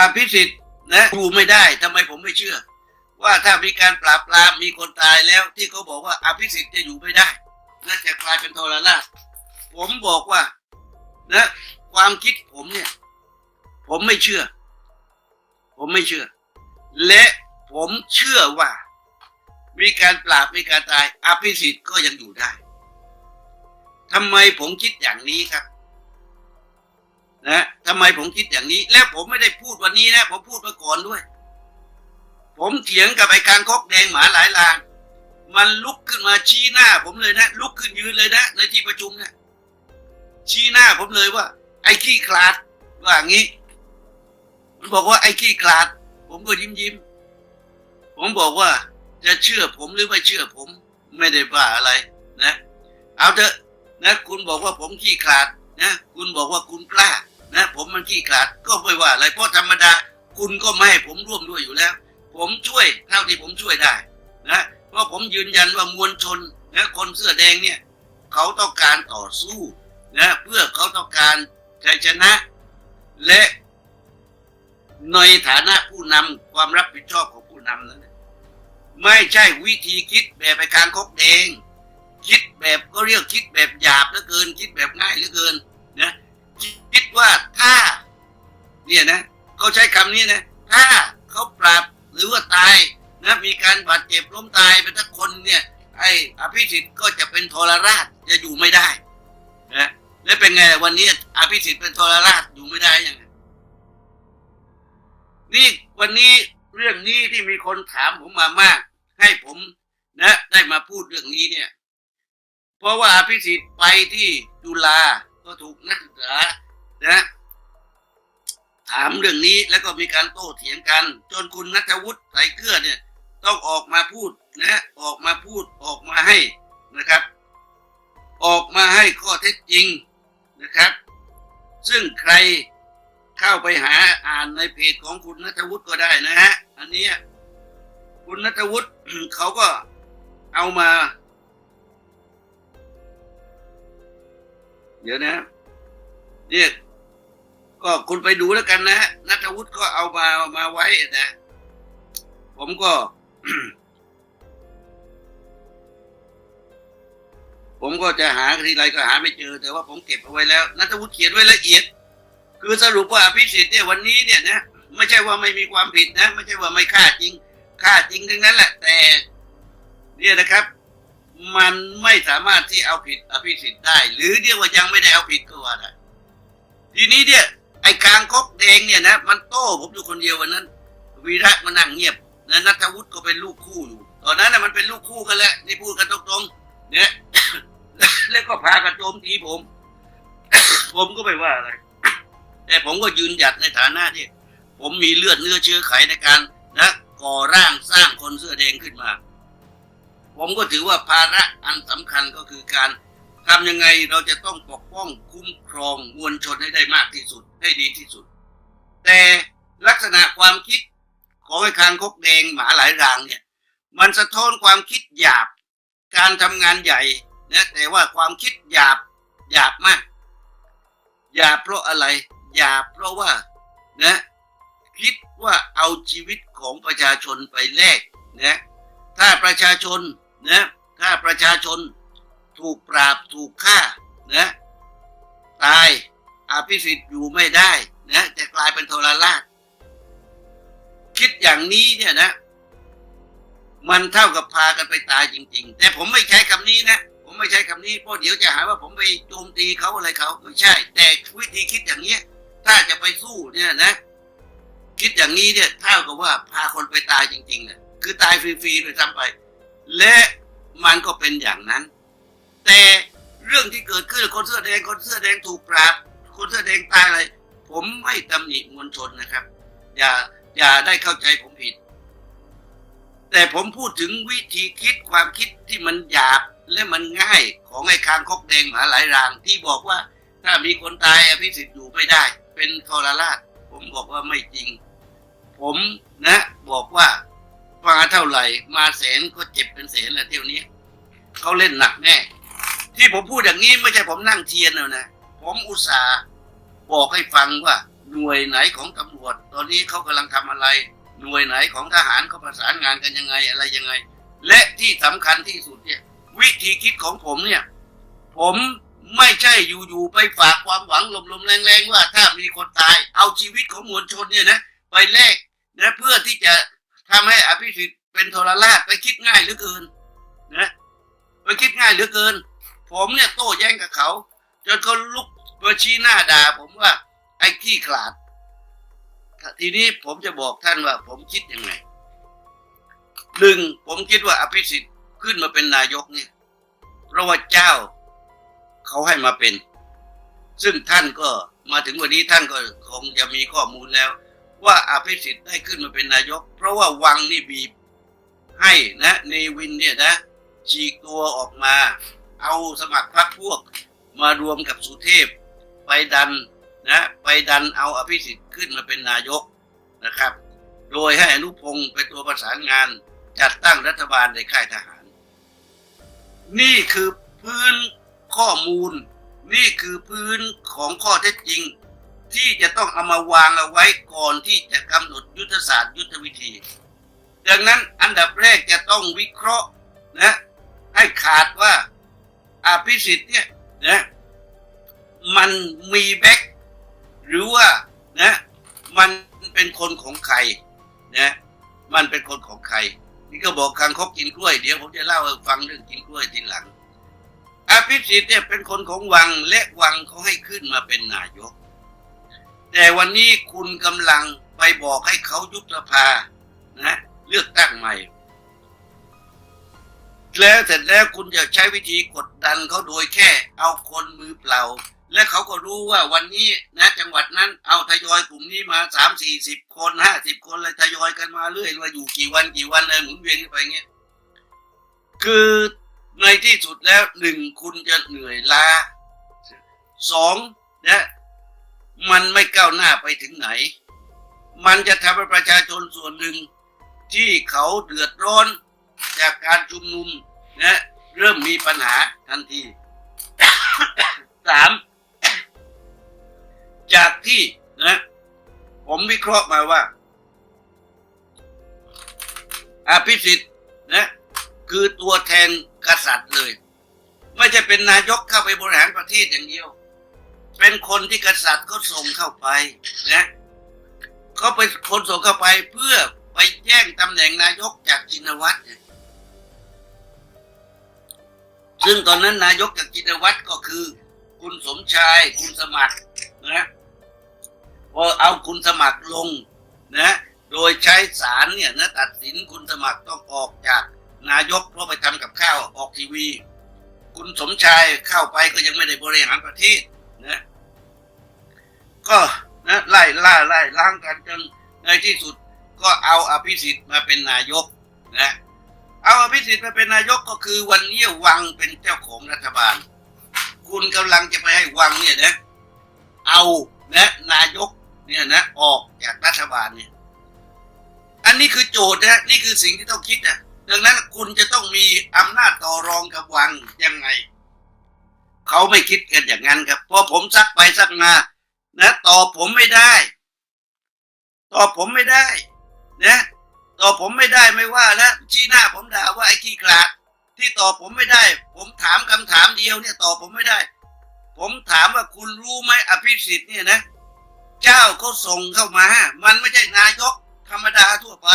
อภิสิทธิ์นะอยู่ไม่ได้ทำไมผมไม่เชื่อ ว่าถ้ามีการปราบปรามมีคนตายแล้วที่เขาบอกว่าอภิสิทธิ์จะอยู่ไม่ได้น่าจะกลายเป็นโทรราชผมบอกว่านะความคิดผมเนี่ย ผมไม่เชื่อ ผมไม่เชื่อ และผมเชื่อว่า มีการปราบมีการตายอภิสิทธิ์ก็ยังอยู่ได้ทำไมผมคิดอย่างนี้ครับ นะทำไมผมคิดอย่างนี้ และผมไม่ได้พูดวันนี้นะผมพูดมาก่อนด้วย ผมเถียงกับไอ้การคอกแดงหมาหลายลาน มันลุกขึ้นมาชี้หน้า ผมเลยนะ ลุกขึ้นยืนเลยนะในที่ประชุมเนะชี้หน้าผมเลยว่า ไอ้ขี้คลาดว่างี้ มันบอกว่าไอ้ขี้คลาด ผมก็ยิ้มยิ้มผมบอกว่าจะเชื่อผมหรือไม่เชื่อผม ไม่ได้ว่าอะไรนะ เอาเถอะนะ คุณบอกว่าผมขี้ขลาดนะ คุณบอกว่าคุณกล้า มันขี้ขาดก็ไม่ว่าอะไรเพราะธรรมดาคุณก็ไม่ให้ผมร่วมด้วยอยู่แล้ว ผมช่วยเท่าที่ผมช่วยได้นะเพราะผมยืนยันว่ามวลชนนะคนเสื้อแดงเนี่ยเขาต้องการต่อสู้นะเพื่อเขาต้องการชัยชนะ และในฐานะผู้นำความรับผิดชอบของผู้นำนั้นไม่ใช่วิธีคิดแบบไปการคบแดงคิดแบบก็เรียกคิดแบบหยาบเหลือเกิน คิดแบบง่ายเหลือเกินนะ คิดว่าถ้า เนี่ยนะเขาใช้คำนี้นะ ถ้าเขาปราบหรือว่าตายนะมีการบาดเจ็บล้มตายไปทั้งคนเนี่ยไอ้อภิสิทธิ์ก็จะเป็นทรราชจะอยู่ไม่ได้นะแล้วเป็นไงวันนี้อภิสิทธิ์เป็นทรราชอยู่ไม่ได้ยังไงนี่วันนี้เรื่องนี้ที่มีคนถามผมมามาก ให้ผมนะ ได้มาพูดเรื่องนี้เนี่ย เพราะว่าอภิสิทธิ์ไปที่จุฬา ก็ถูกนักศึกษานะถามเรื่องนี้แล้วก็มีการโต้เถียงกัน จนคุณนัทวุฒิใส่เกลือเนี่ย ต้องออกมาพูดนะออกมาพูดออกมาให้นะครับ ออกมาให้ข้อเท็จจริงนะครับ ซึ่งใครเข้าไปหาอ่านในเพจของคุณนัทวุฒิก็ได้นะฮะอันนี้คุณนัทวุฒิเขาก็เอามา เดี๋ยวนะเนี่ยก็คุณไปดูแล้วกันนะนัทวุฒิก็เอามามาไว้นะ ผมก็ ผมก็จะหาทีไรก็หาไม่เจอ แต่ว่าผมเก็บเอาไว้แล้วนัทวุฒิเขียนไว้ละเอียด คือสรุปว่าอภิสิทธิ์เนี่ยวันนี้เนี่ยนะไม่ใช่ว่าไม่มีความผิดนะ ไม่ใช่ว่าไม่ฆ่าจริงฆ่าจริงทั้งนั้นแหละ แต่ เนี่ยนะครับ มันไม่สามารถที่เอาผิดอภิสิทธิ์ได้ หรือเรียกว่ายังไม่ได้เอาผิดก็ว่าได้ทีนี้เนี่ยไอ้กลางคกแดงเนี่ยนะมันโต้ผมอยู่คนเดียววันนั้น วีระมานั่งเงียบนะนัทวุฒิก็เป็นลูกคู่อยู่ตอนนั้นนะมันเป็นลูกคู่กันแล้วนี่พูดกันตรงๆเนี่ยแล้วก็พากันโจมตีผม ผมก็ไม่ว่าอะไร แต่ผมก็ยืนหยัดในฐานะที่ผมมีเลือดเนื้อเชื้อไขในการนะก่อร่างสร้างคนเสื้อแดงขึ้นมา ผมก็ถือว่าภาระอันสำคัญก็คือการทำยังไงเราจะต้องปกป้องคุ้มครองมวลชนให้ได้มากที่สุดให้ดีที่สุด แต่ลักษณะความคิดของไอ้คางคกแดงหมาหลายรางเนี่ย มันสะท้อนความคิดหยาบ การทำงานใหญ่นะแต่ว่าความคิดหยาบหยาบมากหยาบเพราะอะไรหยาบเพราะว่านะคิดว่าเอาชีวิตของประชาชนไปแลกนะ ถ้าประชาชนนะถ้าประชาชนถูกปราบถูกฆ่านะตายอภิสิทธิ์อยู่ไม่ได้นะจะกลายเป็นโทรราชคิดอย่างนี้เนี่ยนะ มันเท่ากับพากันไปตายจริง ๆ แต่ผมไม่ใช้คำนี้นะผมไม่ใช้คำนี้เพราะเดี๋ยวจะหาว่าผมไปโจมตีเขาอะไรเขาไม่ใช่ แต่วิธีคิดอย่างเนี้ย ถ้าจะไปสู้เนี่ยนะ คิดอย่างนี้เนี่ยเท่ากับว่าพาคนไปตายจริงๆเลย คือตายฟรีๆไปทำไป และมันก็เป็นอย่างนั้น แต่เรื่องที่เกิดขึ้นคนเสื้อแดงคนเสื้อแดงถูกปราบ คนเสื้อแดงตายอะไร ผมไม่ตำหนิมวลชนนะครับ อย่าอย่าได้เข้าใจผมผิด แต่ผมพูดถึงวิธีคิดความคิดที่มันหยาบและมันง่ายของไอ้คางคกแดงหมาหลายราง ที่บอกว่าถ้ามีคนตายอภิสิทธิ์อยู่ไม่ได้ เป็นทรราชผมบอกว่าไม่จริง ผมนะบอกว่า มาเท่าไหร่ มาแสนก็เจ็บเป็นแสนแหละเที่ยวนี้เขาเล่นหนักแน่ ที่ผมพูดอย่างนี้ไม่ใช่ผมนั่งเทียนเอานะผมอุตส่าห์บอกให้ฟังว่าหน่วยไหนของตำรวจ ตอนนี้เขากำลังทำอะไร หน่วยไหนของทหารเขาประสานงานกันยังไงอะไรยังไง และที่สำคัญที่สุดเนี่ยวิธีคิดของผมเนี่ย ผมไม่ใช่อยู่ๆไปฝากความหวังลมๆแรงๆว่าถ้ามีคนตาย เอาชีวิตของมวลชนเนี่ยนะไปแลกนะเพื่อที่จะ ทำให้อภิสิทธิ์เป็นโทรราชไปคิดง่ายเหลือเกินนะไปคิดง่ายเหลือเกิน ผมเนี่ยโต้แย้งกับเขาจนเขาลุกมาชี้หน้าด่า ผมว่าไอ้ขี้ขลาด ทีนี้ผมจะบอกท่านว่า ผมคิดยังไงหนึ่งผมคิดว่าอภิสิทธิ์ขึ้นมาเป็นนายกเนี่ยเพราะว่าเจ้าเขาให้มาเป็น ซึ่งท่านก็มาถึงวันนี้ท่านก็คงจะมีข้อมูลแล้ว ว่าอภิสิทธิ์ได้ขึ้นมาเป็นนายก เพราะว่าวังนี่บีบให้นะเนวินเนี่ยนะฉีกตัวออกมา เอาสมัครพรรคพวก มารวมกับสุเทพ ไปดันนะไปดันเอาอภิสิทธิ์ขึ้นมาเป็นนายกนะครับ โดยให้อนุพงศ์เป็นตัวประสานงานจัดตั้งรัฐบาลในค่ายทหาร นี่คือพื้นข้อมูล นี่คือพื้นของข้อเท็จจริง ที่จะต้องเอามาวางเอาไว้ก่อนที่จะกำหนดยุทธศาสตร์ยุทธวิธี ดังนั้นอันดับแรกจะต้องวิเคราะห์นะให้ขาดว่าอภิสิทธิ์เนี่ยนะมันมีแบ็คหรือว่านะมันเป็นคนของใครนะมันเป็นคนของใคร นี่ก็บอกคังคกกินกล้วย เดี๋ยวผมจะเล่าให้ฟังเรื่องกินกล้วยทีหลังอภิสิทธิ์เนี่ยเป็นคนของวังและวังเขาให้ขึ้นมาเป็นนายก แต่วันนี้คุณกำลังไปบอกให้เขายุบสภานะเลือกตั้งใหม่ แล้วเสร็จแล้วคุณจะใช้วิธีกดดันเขาโดยแค่ เอาคนมือเปล่า และเขาก็รู้ว่าวันนี้นะ จังหวัดนั้นเอาทยอยกลุ่มนี้มาสามสี่สิบคนห้าสิบคนเลยทยอยกันมาเรื่อยว่าอยู่กี่วันกี่วันเลยหมุนเวียนกันไปเงี้ยคือในที่สุดแล้วหนึ่งคุณจะเหนื่อยล้าสองนะ มันไม่ก้าวหน้าไปถึงไหน มันจะทำให้ประชาชนส่วนหนึ่ง ที่เขาเดือดร้อนจากการชุมนุมนะเริ่มมีปัญหาทันทีสามจากที่นะผมวิเคราะห์มาว่าอภิสิทธิ์นะคือตัวแทนกษัตริย์เลย ไม่ใช่เป็นนายกเข้าไปบริหารประเทศอย่างเดียว เป็นคนที่กษัตริย์ก็ส่งเข้าไปนะเขาไปคนส่งเข้าไปเพื่อไปแย่งตำแหน่งนายกจากจินวัตรซึ่งตอนนั้นนายกจากจินวัตรก็คือ คุณสมชาย คุณสมัครนะพอเอาคุณสมัครลงนะ โดยใช้ศาลเนี่ยนะตัดสินคุณสมัครต้องออกจากนายกเพราะไปทำกับข้าวออกทีวี คุณสมชายเข้าไปก็ยังไม่ได้บริหารประเทศ นะก็นะไล่ล่าไล่ล้างกันจนในที่สุดก็เอาอภิสิทธิ์มาเป็นนายกนะเอาอภิสิทธิ์มาเป็นนายกก็คือวันนี้วังเป็นเจ้าของรัฐบาล คุณกำลังจะไปให้วังเนี่ยนะเอานะนายกเนี่ยนะออกจากรัฐบาลเนี่ย อันนี้คือโจทย์นะนี่คือสิ่งที่ต้องคิดนะดังนั้นคุณจะต้องมีอำนาจต่อรองกับวังยังไง เขาไม่คิดกันอย่างนั้นครับพอผมซักไปซักมานะตอบผมไม่ได้ ตอบผมไม่ได้นะตอบผมไม่ได้ไม่ว่าแล้วชี้หน้าผมด่าว่าไอ้ขี้ขลาดที่ตอบผมไม่ได้ ผมถามคำถามเดียวเนี่ยตอบผมไม่ได้ ผมถามว่าคุณรู้ไหมอภิสิทธิ์เนี่ยนะ เจ้าเขาส่งเข้ามา มันไม่ใช่นายกธรรมดาทั่วไป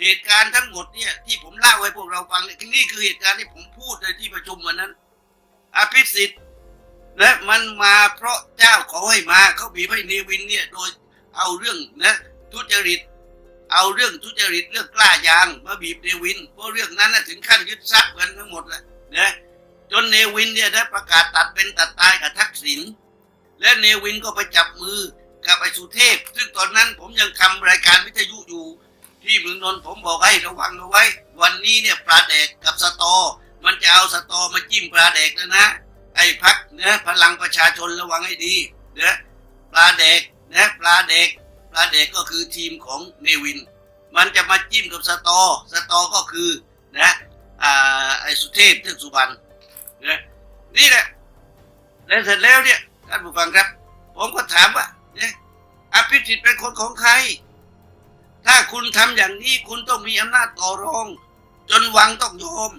เหตุการณ์ทั้งหมดเนี่ยที่ผมเล่าให้พวกเราฟังเนี่ยนี่คือเหตุการณ์ที่ผมพูดในที่ประชุมวันนั้น อภิสิทธิ์ และมันมาเพราะเจ้าขาให้มาเขาบีบให้เนวินเนี่ยโดยเอาเรื่องนะทุจริต เอาเรื่องทุจริตเรื่องกล้ายางมาบีบเนวินเพราะเรื่องนั้นนะถึงขั้นยึดทรัพย์กันทั้งหมดแหละนะจนเนวินเนี่ยได้ประกาศตัดเป็นตัดตายกับทักษิณและเนวินก็ไปจับมือกับไอ้สุเทพ ซึ่งตอนนั้นผมยังทำรายการวิทยุอยู่ ที่เมืองนนท์ผมบอกให้ระวังเอาไว้ วันนี้เนี่ยปลาแดกกับสตอ มันจะเอาสตอมาจิ้มปลาแดกแล้วนะ ไอ้พักนะพลังประชาชนระวังให้ดีนะปลาแดกนะปลาแดกปลาแดกก็คือทีมของเนวิน มันจะมาจิ้มกับสตอ สตอก็คือนะอ่าไอ้สุเทพเทือกสุบรรณนะนี่แหละแล้วเสร็จแล้วเนี่ยท่านผู้ฟังครับ ผมก็ถามว่าเนี่ยอภิสิทธิ์เป็นคนของใคร ถ้าคุณทำอย่างนี้คุณต้องมีอำนาจต่อรอง จนวังต้องยอม